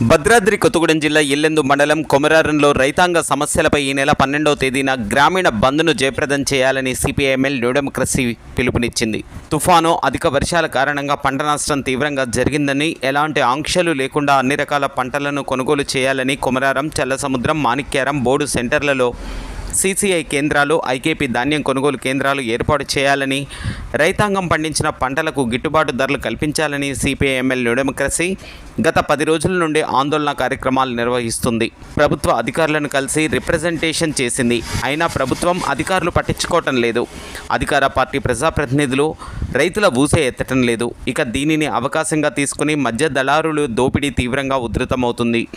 భద్రాద్రి కొత్తగూడెం జిల్లా ఇల్లెందు మండలం కొమరారంలో రైతాంగ సమస్యలపై ఈ నెల పన్నెండవ తేదీన గ్రామీణ బంద్ను జయప్రదం చేయాలని సిపిఐఎంఎల్ న్యూ డెమోక్రసీ పిలుపునిచ్చింది. తుఫాను అధిక వర్షాల కారణంగా పంట నష్టం తీవ్రంగా జరిగిందని ఎలాంటి ఆంక్షలు లేకుండా అన్ని రకాల పంటలను కొనుగోలు చేయాలని కొమరారం చల్లసముద్రం మాణిక్యారం బోర్డు సెంటర్లలో సీసీఐ కేంద్రాలు ఐకేపీ ధాన్యం కొనుగోలు కేంద్రాలు ఏర్పాటు చేయాలని రైతాంగం పండించిన పంటలకు గిట్టుబాటు ధరలు కల్పించాలని సిపిఐఎంఎల్ న్యూ డెమోక్రసీ గత పది రోజుల నుండి ఆందోళన కార్యక్రమాలు నిర్వహిస్తుంది. ప్రభుత్వ అధికారులను కలిసి రిప్రజెంటేషన్ చేసింది. అయినా ప్రభుత్వం అధికారులు పట్టించుకోవటం లేదు. అధికార పార్టీ ప్రజాప్రతినిధులు రైతుల ఊసే ఎత్తటం లేదు. ఇక దీనిని అవకాశంగా తీసుకుని మధ్య దళారులు దోపిడీ తీవ్రంగా ఉధృతమవుతుంది.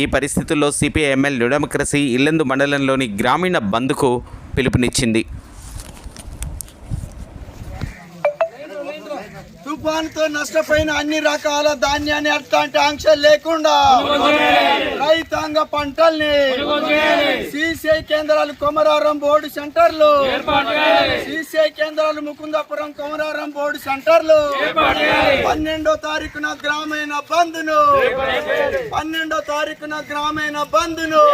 ఈ పరిస్థితుల్లో సిపిఐఎంఎల్ న్యూ డెమోక్రసీ ఇల్లెందు మండలంలోని గ్రామీణ బంద్కు పిలుపునిచ్చింది. తుఫాన్తో నష్టపోయిన అన్ని రకాల ధాన్యాన్ని అట్లాంటి ఆంక్ష లేకుండా రైతాంగ పంటల్ని సిసిఐ కేంద్రాలు కొమరారం బోర్డు సెంటర్లు సిసిఐ కేంద్రాలు ముకుందాపురం కొమరారం బోర్డు సెంటర్లు పన్నెండో తారీఖున గ్రామీణ బంధును పన్నెండో తారీఖున గ్రామీణ బంధును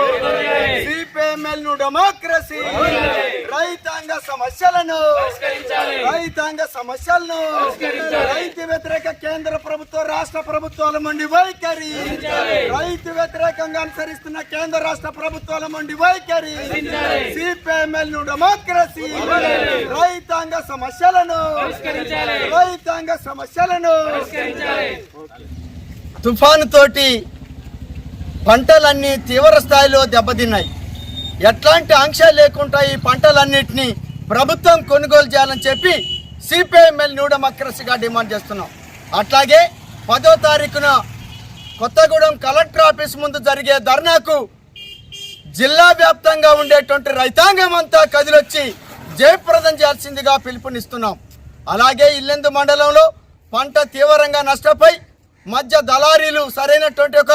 సిపిఎంఎల్ను డెమోక్రసీ రైతాంగ సమస్యలను రైతాంగ సమస్యలను రైతు వ్యతిరేక కేంద్ర ప్రభుత్వ రాష్ట్ర ప్రభుత్వాల మండి వైఖరి. రైతు వ్యతిరేకంగా అనుసరిస్తున్న కేంద్ర రాష్ట్ర ప్రభుత్వాల మండి వైఖరి. సిపిఎంఎల్ను డెమోక్రసీ. రైతాంగ సమస్యలను రైతాంగ సమస్యలను తుఫాను తోటి పంటలన్నీ తీవ్ర స్థాయిలో దెబ్బతిన్నాయి. ఎట్లాంటి ఆంక్షలు లేకుండా ఈ పంటలన్నింటినీ ప్రభుత్వం కొనుగోలు చేయాలని చెప్పి సిపిఐఎంఎల్ న్యూ డెమోక్రసీగా డిమాండ్ చేస్తున్నాం. అట్లాగే పదో తారీఖున కొత్తగూడెం కలెక్టర్ ఆఫీస్ ముందు జరిగే ధర్నాకు జిల్లా వ్యాప్తంగా ఉండేటువంటి రైతాంగం అంతా కదిలొచ్చి జయప్రదం చేయాల్సిందిగా పిలుపునిస్తున్నాం. అలాగే ఇల్లెందు మండలంలో పంట తీవ్రంగా నష్టపోయి మధ్య దళారీలు సరైనటువంటి ఒక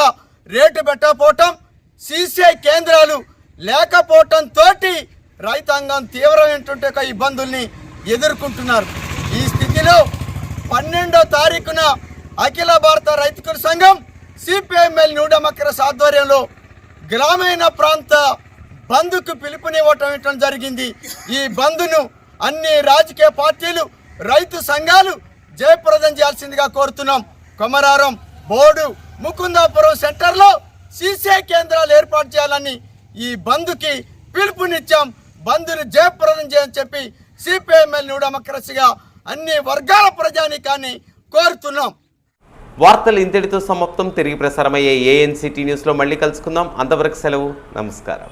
రేటు పెట్టకపోవటం సీసీఐ కేంద్రాలు లేకపోవటంతో రైతాంగం తీవ్రమైనటువంటి ఒక ఇబ్బందుల్ని ఎదుర్కొంటున్నారు. ఈ స్థితిలో పన్నెండో తారీఖున అఖిల భారత రైతుకుల సంఘం సిపిఎంఎల్ న్యూ సాధ్వర్యంలో ఆధ్వర్యంలో గ్రామీణ ప్రాంత బంద్కు పిలుపునివ్వటం జరిగింది. ఈ బంద్ను అన్ని రాజకీయ పార్టీలు రైతు సంఘాలు జయప్రదం చేయాల్సిందిగా కోరుతున్నాం. కొమరారం బోర్డు ముకుందాపురం సెంటర్లో సీసీఐ కేంద్రాలు ఏర్పాటు చేయాలని ఈ బంద్కి పిలుపునిచ్చాం బంద్ను జయప్రదం చేయని చెప్పి సిపిఐఎంఎల్ న్యూ డెమోక్రసీగా అన్ని వర్గాల ప్రజానికాన్ని కోరుతున్నాం. వార్తలు ఇంతటితో సమాప్తం. తిరిగి ప్రసారమయ్యే ఏఎన్సిటీ న్యూస్లో మళ్ళీ కలుసుకుందాం. అంతవరకు సెలవు. నమస్కారం.